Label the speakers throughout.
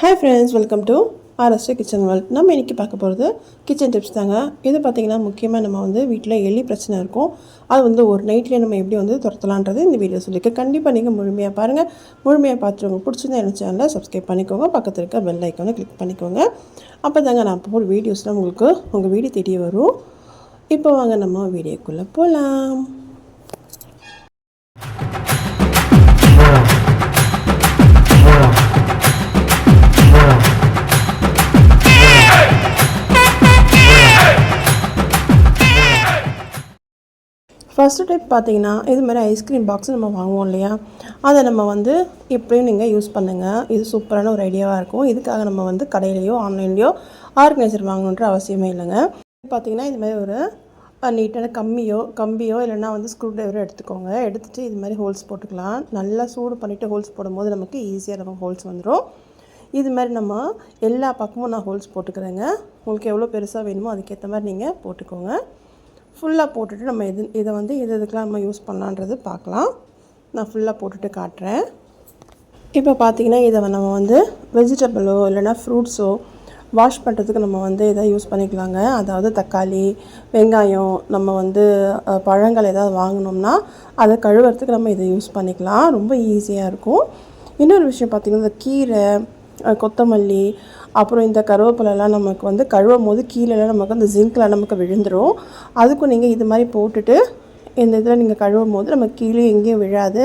Speaker 1: Hi friends welcome to RST kitchen world நம்ம இன்றைக்கி பார்க்க போகிறது கிச்சன் டிப்ஸ் தாங்க. இது பார்த்திங்கன்னா முக்கியமாக நம்ம வந்து வீட்டில் எலி பிரச்சனை இருக்கும். அது வந்து ஒரு நைட்லேயே நம்ம எப்படி வந்து துரத்தலான்றது இந்த வீடியோ சொல்லியிருக்கேன். கண்டிப்பாக நீங்கள் முழுமையாக பாருங்கள் முழுமையாக பார்த்துருவோம் பிடிச்சிருந்தா என்ன சேனலை சப்ஸ்கிரைப் பண்ணிக்கோங்க. பக்கத்தில் இருக்க பெல் ஐக்கனை கிளிக் பண்ணிக்கோங்க. அப்போ தாங்க நான் போகிற வீடியோஸ்லாம் உங்களுக்கு உங்கள் வீடியோ தெரிய வரும். இப்போ வாங்க நம்ம வீடியோக்குள்ளே போகலாம் ஃபஸ்ட்டு டைப் பார்த்தீங்கன்னா இது மாதிரி ஐஸ்கிரீம் பாக்ஸ் நம்ம வாங்குவோம் இல்லையா? அதை நம்ம வந்து எப்படியும் நீங்கள் யூஸ் பண்ணுங்கள் இது சூப்பரான ஒரு ஐடியாவாக இருக்கும். இதுக்காக நம்ம வந்து கடையிலையோ ஆன்லைன்லேயோ ஆர்கனைசர் வாங்கணுன்ற அவசியமே இல்லைங்க. பார்த்தீங்கன்னா இது மாதிரி ஒரு நீட்டான கம்மியோ கம்பியோ இல்லைன்னா வந்து ஸ்க்ரூ ட்ரைவரோ எடுத்துக்கோங்க. எடுத்துகிட்டு இது மாதிரி ஹோல்ஸ் போட்டுக்கலாம். நல்லா சூடு பண்ணிவிட்டு ஹோல்ஸ் போடும்போது நமக்கு ஈஸியாக நம்ம ஹோல்ஸ் வந்துடும் இது மாதிரி நம்ம எல்லா பக்கமும் நான் ஹோல்ஸ் போட்டுக்கிறேங்க. உங்களுக்கு எவ்வளோ பெருசாக வேணுமோ அதுக்கேற்ற மாதிரி நீங்கள் போட்டுக்கோங்க. ஃபுல்லாக போட்டுட்டு நம்ம எது இதை வந்து எது எதுக்கெலாம் நம்ம யூஸ் பண்ணலான்றது பார்க்கலாம். நான் ஃபுல்லாக போட்டுட்டு காட்டுறேன். இப்போ பார்த்தீங்கன்னா இதை நம்ம வந்து வெஜிடபிளோ இல்லைனா ஃப்ரூட்ஸோ வாஷ் பண்ணுறதுக்கு நம்ம வந்து இதை யூஸ் பண்ணிக்கலாங்க. அதாவது தக்காளி வெங்காயம் நம்ம வந்து பழங்கள் ஏதாவது வாங்கினோம்னா அதை கழுவுறதுக்கு நம்ம இதை யூஸ் பண்ணிக்கலாம். ரொம்ப ஈஸியாக இருக்கும். இன்னொரு விஷயம் பார்த்திங்கன்னா இந்த கீரை கொத்தமல்லி அப்புறம் இந்த கருவேப்பிலெல்லாம் நமக்கு வந்து கழுவும் போது கீழெல்லாம் நமக்கு அந்த ஜிங்க்லாம் நமக்கு விழுந்துடும் அதுக்கும் நீங்கள் இது மாதிரி போட்டுட்டு இந்த இதில் நீங்கள் கழுவும் போது நமக்கு கீழே எங்கேயும் விழாது.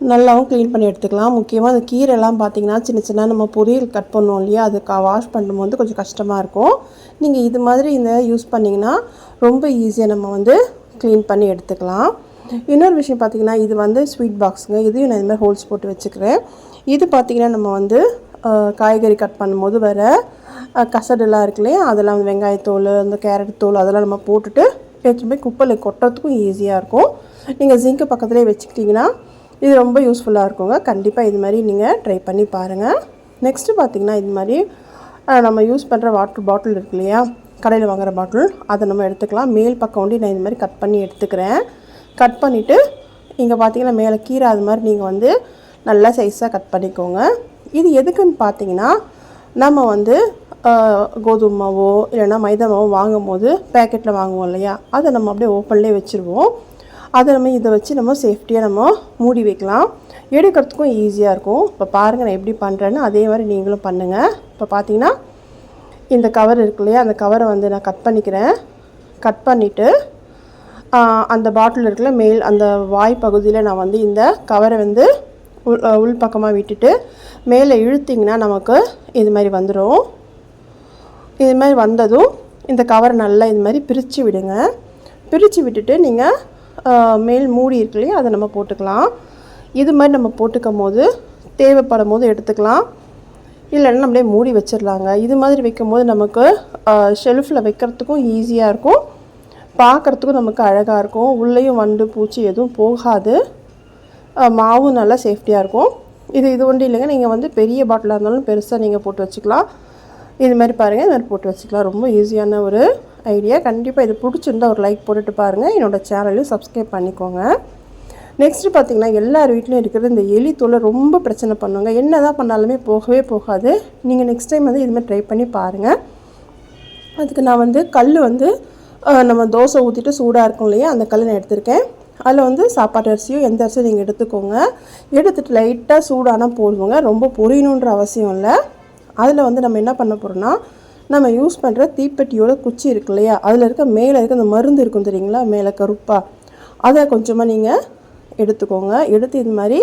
Speaker 1: நல்லாவும் க்ளீன் பண்ணி எடுத்துக்கலாம். முக்கியமாக அந்த கீரைலாம் பார்த்தீங்கன்னா சின்ன சின்ன நம்ம பொரியல் கட் பண்ணோம் இல்லையா? அது வாஷ் பண்ணும்போது கொஞ்சம் கஷ்டமாக இருக்கும். நீங்கள் இது மாதிரி இந்த யூஸ் பண்ணிங்கன்னா ரொம்ப ஈஸியாக நம்ம வந்து க்ளீன் பண்ணி எடுத்துக்கலாம். இன்னொரு விஷயம் பார்த்தீங்கன்னா இது வந்து ஸ்வீட் பாக்ஸுங்க இதையும் நான் இந்த மாதிரி ஹோல்ஸ் போட்டு வச்சுக்கிறேன். இது பார்த்தீங்கன்னா நம்ம வந்து காய்கறி கட் பண்ணும்போது வர கசடெல்லாம் இருக்கு இல்லையா? அதெல்லாம் வந்து வெங்காயத்தோல் அந்த கேரட் தோல் அதெல்லாம் நம்ம போட்டுட்டு எடுத்துகிட்டு போய் குப்பையில் கொட்டுறதுக்கும் ஈஸியாக இருக்கும். நீங்கள் ஜிங்க்கு பக்கத்துலேயே வச்சுக்கிட்டிங்கன்னா இது ரொம்ப யூஸ்ஃபுல்லாக இருக்குங்க. கண்டிப்பாக இது மாதிரி நீங்கள் ட்ரை பண்ணி பாருங்கள் நெக்ஸ்ட்டு பார்த்தீங்கன்னா இது மாதிரி நம்ம யூஸ் பண்ணுற வாட்டர் பாட்டில் இருக்கு இல்லையா? கடையில் வாங்குகிற பாட்டில் அதை நம்ம எடுத்துக்கலாம். மேல் பக்கம் ஒண்டி நான் இது மாதிரி கட் பண்ணி எடுத்துக்கிறேன். கட் பண்ணிவிட்டு இங்கே பார்த்தீங்கன்னா மேலே கீரை அது மாதிரி நீங்கள் வந்து நல்லா சைஸாக கட் பண்ணிக்கோங்க. இது எதுக்குன்னு பார்த்தீங்கன்னா நம்ம வந்து கோதுமை மாவோ இல்லைன்னா மைதா மாவோ வாங்கும் போது பேக்கெட்டில் வாங்குவோம் இல்லையா? அதை நம்ம அப்படியே ஓப்பன்லேயே வச்சுருவோம். அதை நம்ம இதை வச்சு நம்ம சேஃப்டியாக நம்ம மூடி வைக்கலாம். எடுக்கிறதுக்கும் ஈஸியாக இருக்கும். இப்போ பாருங்கள் நான் எப்படி பண்ணுறேன்னு அதே மாதிரி நீங்களும் பண்ணுங்கள் இப்போ பார்த்தீங்கன்னா இந்த கவர் இருக்கு இல்லையா? அந்த கவரை வந்து நான் கட் பண்ணிக்கிறேன். கட் பண்ணிவிட்டு அந்த பாட்டில் இருக்கல மேல் அந்த வாய் பகுதியில் நான் வந்து இந்த கவரை வந்து உள் உள் பக்கமாக விட்டுட்டு மேலே இழுத்திங்கன்னா நமக்கு இது மாதிரி வந்துடும் இது மாதிரி வந்ததும் இந்த கவரை நல்லா இது மாதிரி பிரித்து விடுங்க. பிரித்து விட்டுட்டு நீங்கள் மேல் மூடி இருக்கு இல்லையா அதை நம்ம போட்டுக்கலாம். இது மாதிரி நம்ம போட்டுக்கும் போது தேவைப்படும் போது எடுத்துக்கலாம். இல்லைன்னா நம்மளே மூடி வச்சிடலாங்க. இது மாதிரி வைக்கும்போது நமக்கு ஷெல்ஃபில் வைக்கிறதுக்கும் ஈஸியாக இருக்கும். பார்க்குறதுக்கும் நமக்கு அழகாக இருக்கும். உள்ளேயும் வண்டு பூச்சி எதுவும் போகாது. மாவும் நல்லா சேஃப்டியாக இருக்கும். இது இது ஒன்றும் இல்லைங்க. நீங்கள் வந்து பெரிய பாட்டிலாக இருந்தாலும் பெருசாக நீங்கள் போட்டு வச்சுக்கலாம். இது மாதிரி பாருங்கள் இது மாதிரி போட்டு வச்சுக்கலாம். ரொம்ப ஈஸியான ஒரு ஐடியா கண்டிப்பாக இது பிடிச்சிருந்தா ஒரு லைக் போட்டுட்டு பாருங்கள் என்னோடய சேனலையும் சப்ஸ்கிரைப் பண்ணிக்கோங்க. நெக்ஸ்ட்டு பார்த்தீங்கன்னா எல்லார் வீட்லேயும் இருக்கிற இந்த எலி தொல்லை ரொம்ப பிரச்சனை பண்ணுவாங்க என்ன தான் பண்ணாலுமே போகவே போகாது. நீங்கள் நெக்ஸ்ட் டைம் வந்து இது மாதிரி ட்ரை பண்ணி பாருங்கள் அதுக்கு நான் வந்து கல் வந்து நம்ம தோசை ஊற்றிட்டு சூடாக இருக்கும் இல்லையா? அந்த கல் நான் எடுத்திருக்கேன். அதில் வந்து சாப்பாட்டு அரிசியோ எந்த அரிசியும் நீங்கள் எடுத்துக்கோங்க. எடுத்துகிட்டு லைட்டாக சூடானால் போடுவோங்க ரொம்ப பொரியணுன்ற அவசியம் இல்லை. அதில் வந்து நம்ம என்ன பண்ண போகிறோம்னா நம்ம யூஸ் பண்ணுற தீப்பெட்டியோட குச்சி இருக்கு இல்லையா? அதில் இருக்க மேலே இருக்க அந்த மருந்து இருக்கும் தெரியுங்களா? மேலே கருப்பாக அதை கொஞ்சமாக நீங்கள் எடுத்துக்கோங்க. எடுத்து இது மாதிரி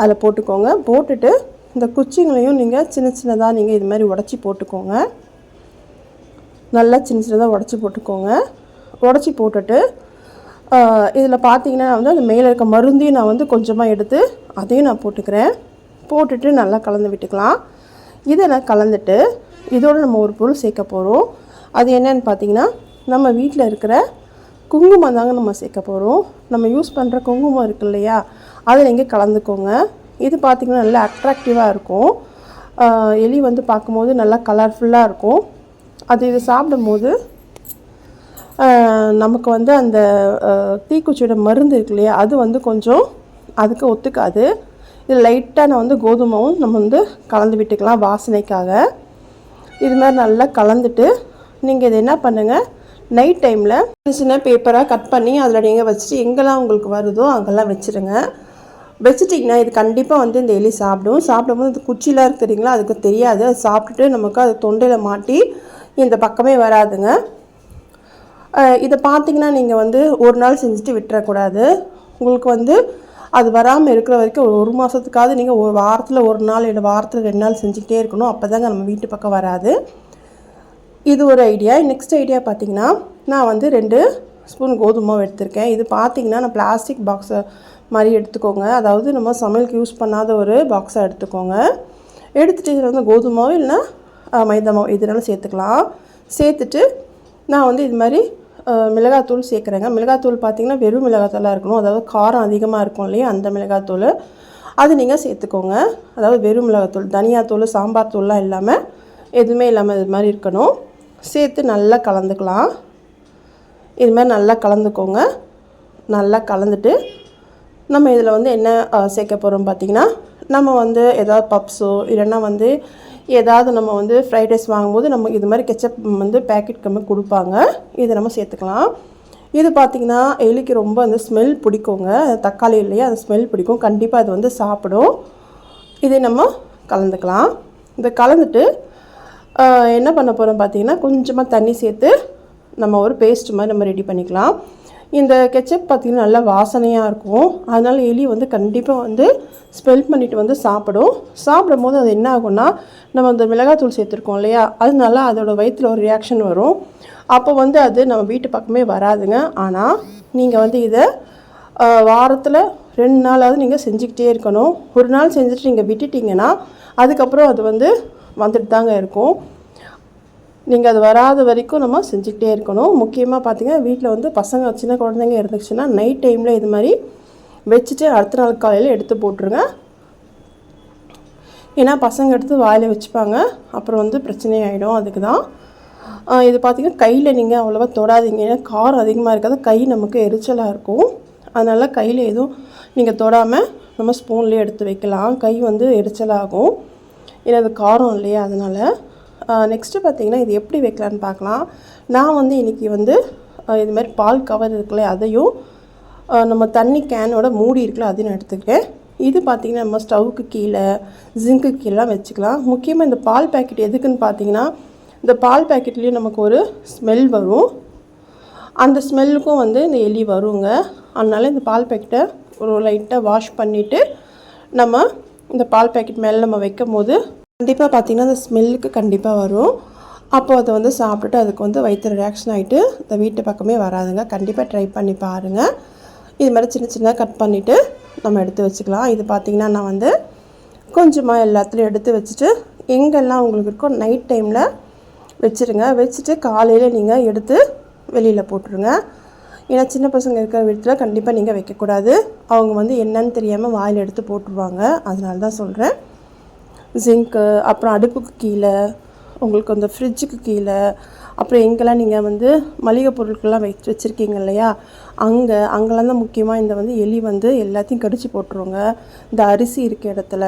Speaker 1: அதில் போட்டுக்கோங்க. போட்டுட்டு இந்த குச்சிங்களையும் நீங்கள் சின்ன சின்னதாக நீங்கள் இது மாதிரி உடச்சி போட்டுக்கோங்க. நல்லா சின்ன சின்னதாக உடச்சி போட்டுக்கோங்க. உடச்சி போட்டுட்டு இதில் பார்த்தீங்கன்னா வந்து அந்த மேலே இருக்க மருந்தையும் நான் வந்து கொஞ்சமாக எடுத்து அதையும் நான் போட்டுக்கிறேன். போட்டுட்டு நல்லா கலந்து விட்டுக்கலாம். இதை நான் கலந்துட்டு இதோட நம்ம ஒரு பொருள் சேர்க்க போகிறோம் அது என்னன்னு பார்த்தீங்கன்னா நம்ம வீட்டில் இருக்கிற குங்குமம் தாங்க நம்ம சேர்க்க போகிறோம் நம்ம யூஸ் பண்ணுற குங்குமம் இருக்கு இல்லையா? அதை நீங்கள் கலந்துக்கோங்க. இது பார்த்திங்கன்னா நல்லா அட்ராக்டிவாக இருக்கும். எலி வந்து பார்க்கும்போது நல்லா கலர்ஃபுல்லாக இருக்கும். அது இது சாப்பிடும்போது நமக்கு வந்து அந்த தீக்குச்சியோட மருந்து இருக்கு இல்லையா அது வந்து கொஞ்சம் அதுக்கு ஒத்துக்காது. இது லைட்டாக நான் வந்து கோதுமாவும் நம்ம வந்து கலந்து விட்டுக்கலாம் வாசனைக்காக. இது மாதிரி நல்லா கலந்துட்டு நீங்கள் இது என்ன பண்ணுங்கள் நைட் டைமில் சின்ன சின்ன பேப்பராக கட் பண்ணி அதில் நீங்கள் வச்சுட்டு எங்கெல்லாம் உங்களுக்கு வருதோ அங்கெல்லாம் வச்சுருங்க. வச்சுட்டிங்கன்னா இது கண்டிப்பாக வந்து இந்த எலி சாப்பிடும். சாப்பிடும்போது இந்த குச்சிலாம் இருக்கு தெரியுங்களா அதுக்கு தெரியாது. அது சாப்பிட்டுட்டு நமக்கு அது தொண்டையில் மாட்டி இந்த பக்கமே வராதுங்க. இதை பார்த்தீங்கன்னா நீங்கள் வந்து ஒரு நாள் செஞ்சுட்டு விட்டுறக்கூடாது. உங்களுக்கு வந்து அது வராமல் இருக்கிற வரைக்கும் ஒரு ஒரு மாதத்துக்காவது நீங்கள் ஒரு வாரத்தில் ஒரு நாள் இல்லை வாரத்தில் ரெண்டு நாள் செஞ்சுக்கிட்டே இருக்கணும். அப்போ தாங்க நம்ம வீட்டு பக்கம் வராது. இது ஒரு ஐடியா. நெக்ஸ்ட் ஐடியா பார்த்தீங்கன்னா நான் வந்து ரெண்டு ஸ்பூன் கோதுமை எடுத்திருக்கேன். இது பார்த்திங்கன்னா நான் பிளாஸ்டிக் பாக்ஸை மாதிரி எடுத்துக்கோங்க. அதாவது நம்ம சமையலுக்கு யூஸ் பண்ணாத ஒரு பாக்ஸாக எடுத்துக்கோங்க. எடுத்துகிட்டு இதில் வந்து கோதுமாவோ இல்லைன்னா மைதா மாவு. இதனால சேர்த்துக்கலாம். சேர்த்துட்டு நான் வந்து இது மாதிரி மிளகாத்தூள் சேர்க்குறேங்க. மிளகாத்தூள் பார்த்தீங்கன்னா வெறும் மிளகாத்தூளாக இருக்கணும். அதாவது காரம் அதிகமாக இருக்கும் இல்லையா? அந்த மிளகாத்தூள். அது நீங்கள் சேர்த்துக்கோங்க. அதாவது வெறும் மிளகாத்தூள் தனியாத்தூள் சாம்பார் தூள்லாம் இல்லாமல் எதுவுமே இல்லாமல் இது மாதிரி இருக்கணும். சேர்த்து நல்லா கலந்துக்கலாம். இது மாதிரி நல்லா கலந்துக்கோங்க. நல்லா கலந்துட்டு நம்ம இதில் வந்து என்ன சேர்க்க போகிறோம் பார்த்திங்கன்னா நம்ம வந்து ஏதாவது பப்ஸோ இல்லைன்னா வந்து ஏதாவது நம்ம வந்து ஃப்ரைட் ரைஸ் வாங்கும்போது நம்ம இது மாதிரி கெச்சப் வந்து பேக்கெட் கம்மி கொடுப்பாங்க. இதை நம்ம சேர்த்துக்கலாம். இது பார்த்திங்கன்னா எலிக்கு ரொம்ப அந்த ஸ்மெல் பிடிக்குங்க. தக்காளி இல்லையா அந்த ஸ்மெல் பிடிக்கும். கண்டிப்பாக அது வந்து சாப்பிடும். இதை நம்ம கலந்துக்கலாம். இதை கலந்துட்டு என்ன பண்ண போகிறோம் பார்த்தீங்கன்னா கொஞ்சமாக தண்ணி சேர்த்து நம்ம ஒரு பேஸ்ட் மாதிரி நம்ம ரெடி பண்ணிக்கலாம். இந்த கெச்சப் பார்த்திங்கன்னா நல்லா வாசனையாக இருக்கும். அதனால் எலி வந்து கண்டிப்பாக வந்து ஸ்மெல் பண்ணிவிட்டு வந்து சாப்பிடும். சாப்பிடும்போது அது என்ன ஆகும்னா நம்ம அந்த மிளகாத்தூள் சேர்த்துருக்கோம் இல்லையா? அதனால அதோட வயிற்றில் ஒரு ரியாக்ஷன் வரும். அப்போ வந்து அது நம்ம வீட்டு பக்கமே வராதுங்க. ஆனால் நீங்கள் வந்து இதை வாரத்தில் ரெண்டு நாளாவது நீங்கள் செஞ்சுக்கிட்டே இருக்கணும். ஒரு நாள் செஞ்சுட்டு நீங்கள் விட்டுட்டிங்கன்னா அதுக்கப்புறம் அது வந்து வந்துட்டு தாங்க இருக்கும். நீங்கள் அது வராத வரைக்கும் நம்ம செஞ்சுக்கிட்டே இருக்கணும். முக்கியமாக பார்த்தீங்கன்னா வீட்டில் வந்து பசங்க சின்ன குழந்தைங்க இருந்துச்சுன்னா நைட் டைமில் இது மாதிரி வச்சுட்டு அடுத்த நாள் காலையில் எடுத்து போட்டுருங்க. ஏன்னா பசங்க எடுத்து வாயில் வச்சுப்பாங்க. அப்புறம் வந்து பிரச்சனை ஆகிடும் அதுக்கு தான் இது பார்த்திங்கன்னா கையில் நீங்கள் அவ்வளோவா தொடாதீங்க. ஏன்னா காரம் அதிகமாக இருக்காது. கை நமக்கு எரிச்சலாக இருக்கும். அதனால் கையில் எதுவும் நீங்கள் தொடாமல் நம்ம ஸ்பூன்லேயே எடுத்து வைக்கலாம். கை வந்து எரிச்சலாகும். ஏன்னா அது காரம் இல்லையா? அதனால் நெக்ஸ்ட்டு பார்த்தீங்கன்னா இது எப்படி வைக்கலான்னு பார்க்கலாம். நான் வந்து இன்றைக்கி வந்து இதுமாரி பால் கவர் இருக்குல்ல அதையும் நம்ம தண்ணி கேனோட மூடி இருக்குல்ல அதையும் எடுத்துக்கிட்டேன் இது பார்த்திங்கன்னா நம்ம ஸ்டவ்வுக்கு கீழே ஜிங்க்கு கீழே வச்சுக்கலாம். முக்கியமாக இந்த பால் பேக்கெட் எதுக்குன்னு பார்த்தீங்கன்னா இந்த பால் பேக்கெட்லேயும் நமக்கு ஒரு ஸ்மெல் வரும். அந்த ஸ்மெல்லுக்கும் வந்து இந்த எலி வருங்க. அதனால இந்த பால் பேக்கெட்டை ஒரு லைட்டாக வாஷ் பண்ணிவிட்டு நம்ம இந்த பால் பேக்கெட் மேலே நம்ம வைக்கும் போது கண்டிப்பாக பார்த்திங்கன்னா அந்த ஸ்மெல்லுக்கு கண்டிப்பாக வரும். அப்போ அதை வந்து சாப்பிட்டுட்டு அதுக்கு வந்து வயிற்று ரியாக்ஷன் ஆகிட்டு இந்த வீட்டு பக்கமே வராதுங்க. கண்டிப்பாக ட்ரை பண்ணி பாருங்கள் இது மாதிரி சின்ன சின்னதாக கட் பண்ணிவிட்டு நம்ம எடுத்து வச்சுக்கலாம். இது பார்த்திங்கன்னா நான் வந்து கொஞ்சமாக எல்லாத்துலேயும் எடுத்து வச்சுட்டு எங்கெல்லாம் உங்களுக்கு இருக்கோ நைட் டைமில் வச்சுருங்க. வச்சுட்டு காலையில் நீங்கள் எடுத்து வெளியில் போட்டுருங்க. ஏன்னா சின்ன பசங்க இருக்கிற வீட்டில் கண்டிப்பாக நீங்கள் வைக்கக்கூடாது. அவங்க வந்து என்னன்னு தெரியாமல் வாயில் எடுத்து போட்டுருவாங்க. அதனால தான் சொல்கிறேன் ஜிங்க்கு அப்புறம் அடுப்புக்கு கீழே உங்களுக்கு அந்த ஃப்ரிட்ஜுக்கு கீழே அப்புறம் எங்கெல்லாம் நீங்கள் வந்து மளிகை பொருட்கள்லாம் வச்சு வச்சுருக்கீங்க இல்லையா? அங்கே அங்கெல்லாம் தான் முக்கியமாக இந்த வந்து எலி வந்து எல்லாத்தையும் கடிச்சு போட்டுருங்க. இந்த அரிசி இருக்க இடத்துல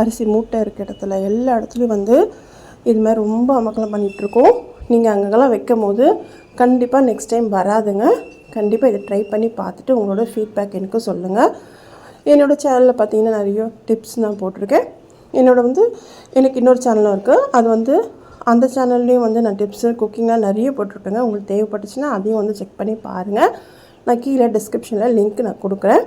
Speaker 1: அரிசி மூட்டை இருக்க இடத்துல எல்லா இடத்துலையும் வந்து இது மாதிரி ரொம்ப அமக்கலம் பண்ணிகிட்ருக்கோம் நீங்கள் அங்கெல்லாம் வைக்கும் போது கண்டிப்பாக நெக்ஸ்ட் டைம் வராதுங்க. கண்டிப்பாக இதை ட்ரை பண்ணி பார்த்துட்டு உங்களோட ஃபீட்பேக் எனக்கு சொல்லுங்கள் என்னோடய சேனலில் பார்த்தீங்கன்னா நிறைய டிப்ஸ் நான் போட்டிருக்கேன். என்னோட வந்து எனக்கு இன்னொரு சேனலும் இருக்குது அது வந்து அந்த சேனல்லையும் வந்து நான் டிப்ஸு குக்கிங்லாம் நிறைய போட்டிருக்கேங்க. உங்களுக்கு தேவைப்பட்டுச்சுன்னா அதையும் வந்து செக் பண்ணி பாருங்கள் நான் கீழே டிஸ்கிரிப்ஷனில் லிங்க் நான் கொடுக்குறேன்.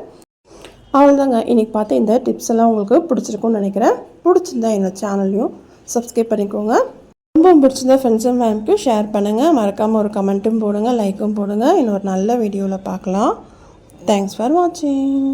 Speaker 1: அவ்வளோதாங்க இன்றைக்கி பார்த்து இந்த டிப்ஸ் எல்லாம் உங்களுக்கு பிடிச்சிருக்கும்னு நினைக்கிறேன். பிடிச்சிருந்தா என்னோட சேனல்லையும் சப்ஸ்கிரைப் பண்ணிக்கோங்க. ரொம்ப பிடிச்சிருந்தா ஃப்ரெண்ட்ஸ் அண்ட் ஃபேமிலிக்கு ஷேர் பண்ணுங்கள் மறக்காமல் ஒரு கமெண்ட்டும் போடுங்க லைக்கும் போடுங்க. இன்னொரு நல்ல வீடியோவில் பார்க்கலாம். தேங்க்ஸ் ஃபார் வாட்சிங்